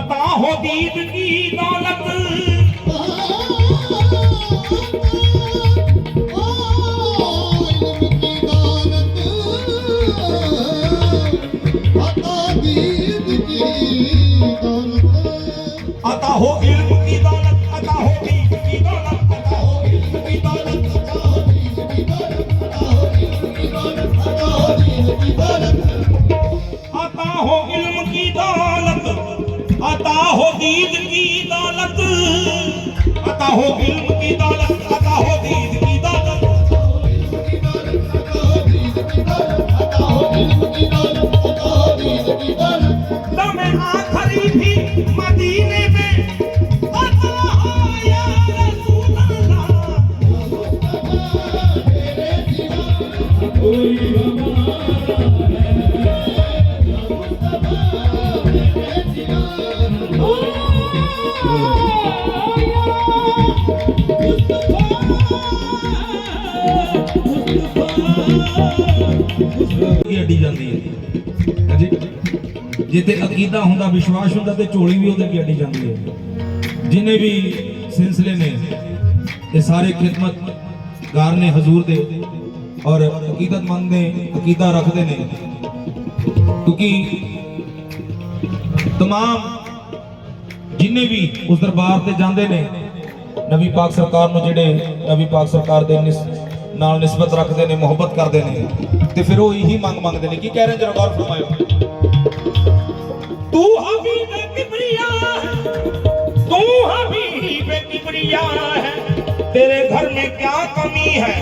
अता हो दीद की दौलत अता हो इल्म अता हो दीद की दौलत अता हो इल्म की दौलत अता हो दीद की दौलत अता हो इल्म की दौलत अता हो हो या रसूल अल्लाह ਦੀ ਅੱਡੀ ਜਾਂਦੀ ਹੈ ਹਾਂਜੀ ਜਿੱਤੇ ਅਕੀਦਾ ਹੁੰਦਾ ਵਿਸ਼ਵਾਸ ਹੁੰਦਾ ਤੇ ਝੋਲੀ ਵੀ ਉਹਦੇ ਅੱਗੇ ਅੱਡੀ ਜਾਂਦੀ ਹੈ ਜਿਨੇ ਵੀ ਸਿਲਸਿਲੇ ਨੇ ਇਹ ਸਾਰੇ ਖਿਦਮਤਗਾਰ ਨੇ ਹਜ਼ੂਰ ਦੇ ਔਰ ਅਕੀਦਤਮੰਦ ਨੇ ਅਕੀਦਾ ਰੱਖਦੇ ਨੇ ਕਿਉਂਕਿ तमाम ਜਿੰਨੇ ਵੀ ਉਸ ਦਰਬਾਰ ਤੇ ਜਾਂਦੇ ਨੇ ਨਬੀ ਪਾਕ ਸਰਕਾਰ ਨੂੰ ਜਿਹੜੇ ਨਬੀ ਪਾਕ ਸਰਕਾਰ ਦੇ ਨਿਸ- ਨਾਲ ਨਿਸਬਤ ਰੱਖਦੇ ਨੇ ਮੁਹੱਬਤ ਕਰਦੇ ਨੇ। ਤੇ ਫਿਰ ਉਹ ਇਹੀ ਮੰਗ ਮੰਗਦੇ ਨੇ ਕੀ ਕਹਿ ਰਹੇ ਜਰਾ ਗੌਰ ਫਰਮਾਇਓ। ਤੂੰ ਹਬੀਬ ਕਿਬਰੀਆ ਤੂੰ ਹਬੀਬ ਕਿਬਰੀਆ ਹੈ। ਤੇਰੇ ਘਰ ਮੇ ਕੀ ਕਮੀ ਹੈ?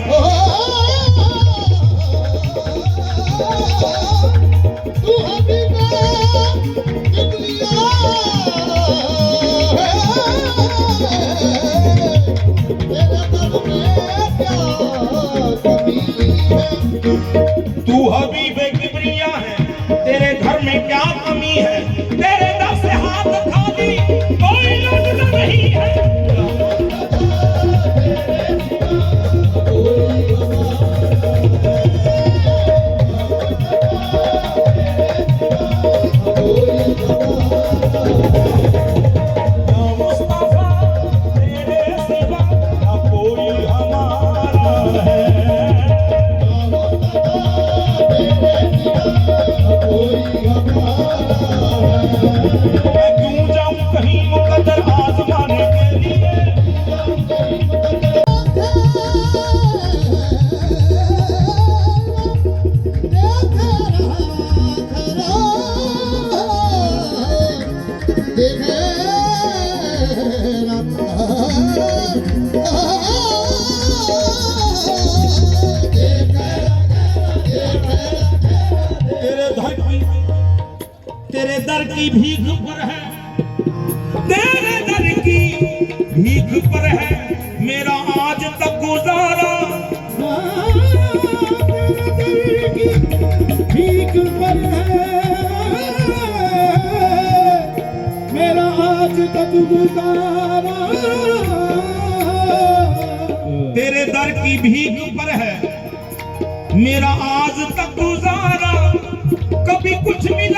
तेरे दर की तेरे दर की भीख पर है तेरे दर की भीख पर है मेरा आज तक गुजारा भीख पर है तेरे दर की भीख पर है मेरा आज तक गुजारा कभी कुछ मिला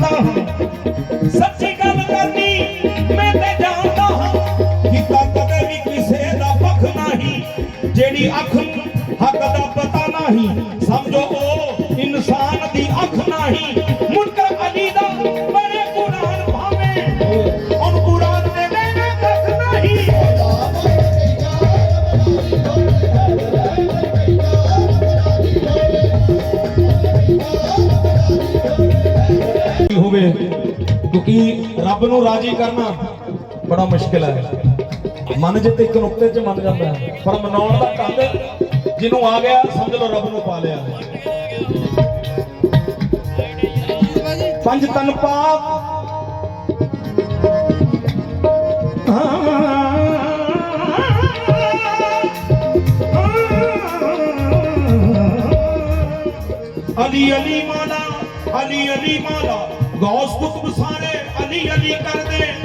ਨਹੀਂ ਅੱਖ ਹੱਕ ਦਾ ਪਤਾ ਨਹੀਂ। ਸਮਝੋ ਉਹ ਇਨਸਾਨ ਦੀ ਅੱਖ ਨਹੀਂ। ਮੁਨਕਰ ਅਲੀ ਦਾ ਬੜੇ ਕੁਰਾਨ ਭਾਵੇਂ ਉਹਨ ਕੁਰਾਨ ਦੇ ਦੇਣੇ ਕੱਖ ਨਹੀਂ। ਹੋਵੇ ਕਿਉਂਕਿ ਰੱਬ ਨੂੰ ਰਾਜੀ ਕਰਨਾ ਬੜਾ ਮੁਸ਼ਕਿਲ ਹੈ। ਮਨ ਜੇ ਤੇ ਇੱਕ ਨੁਕਤੇ 'ਚ ਮੰਨ ਜਾਂਦਾ ਪਰ ਮਨਾਉਣ ਦਾ ਢੰਗ ਜਿਹਨੂੰ ਆ ਗਿਆ, ਸਮਝ ਲਓ ਰੱਬ ਨੂੰ ਪਾ ਲਿਆ ਪੰਜ ਤਨ ਪਾਪ ਅਲੀ ਅਲੀ ਮਾਲਾ, ਅਲੀ ਅਲੀ ਮਾਲਾ। ਗੌਸ ਕੁਤਬ ਸਾਰੇ ਅਲੀ ਅਲੀ ਕਰਦੇ।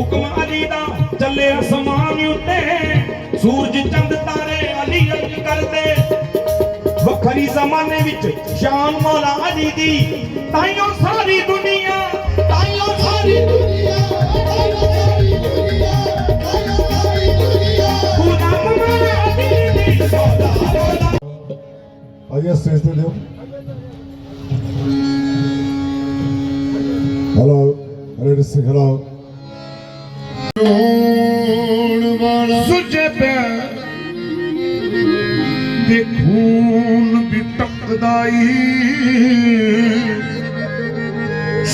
ਹੁਕਮ ਅਲੀ ਦਾ ਚੱਲੇ ਅਸਮਾਨ ਉੱਤੇ। ਸੂਰਜ, ਚੰਦ, ਤਾਰੇ ਅਲੀ ਅਲੀ ਕਰਦੇ। ਵੱਖਰੀ ਜ਼ਮਾਨੇ ਵਿੱਚ ਸ਼ਾਨ ਮੌਲਾ ਅਲੀ ਦੀ। ਤਾਈਓ ਸਾਰੀ ਦੁਨੀਆ, ਤਾਈਓ ਸਾਰੀ ਦੁਨੀਆ, ਤਾਈਓ ਸਾਰੀ ਦੁਨੀਆ, ਤਾਈਓ ਸਾਰੀ ਦੁਨੀਆ। ਗੁਲਾਮ ਮੌਲਾ ਅਲੀ ਦੀ। ਸੋਦਾ ਮੌਲਾ ਆਈਏ ਸਟੇਜ ਤੇ ਦਿਓ ਹੈਲੋ ਰੈਡੀ ਸਿੰਘ ਹੈਲੋ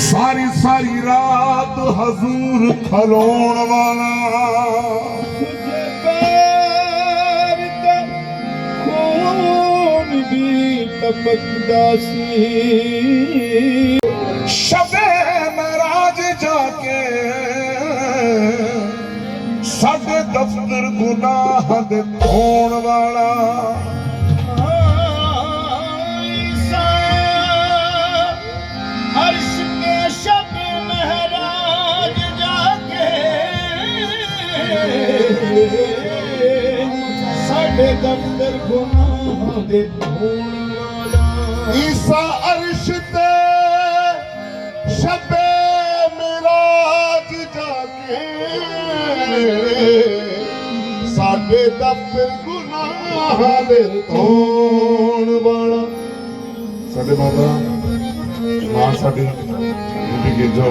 ਸਾਰੀ ਸਾਰੀ ਰਾਤ ਹਜ਼ੂਰ ਖਲੋਣ ਵਾਲਾ। ਪੈਰ ਤੇ ਖੂਨ ਵੀ ਟਪਕਦਾ ਸੀ। ਸ਼ਬੇ ਮਹਾਰਾਜ ਜਾ ਕੇ ਸਾਡੇ ਦਫ਼ਤਰ ਗੁਨਾਹ ਦੇ ਧੋਣ ਵਾਲਾ। ਗੁਨਾਹਾਂ ਦੇ ਧੋਣ ਵਾਲਾ ਈਸਾ ਅਰਸ਼ ਤੇ ਸ਼ਬੇ ਮਿਰਾਜ ਜਾ ਕੇ ਸਾਡੇ ਦਫ਼ਤਰ ਗੁਨਾਹਾਂ ਦੇ ਧੋਣ ਵਾਲਾ? ਸਾਡੇ ਮਾਤਾ ਮਾਂ ਸਾਡੀ ਬੀਬੀ ਗਿੱਜੋ।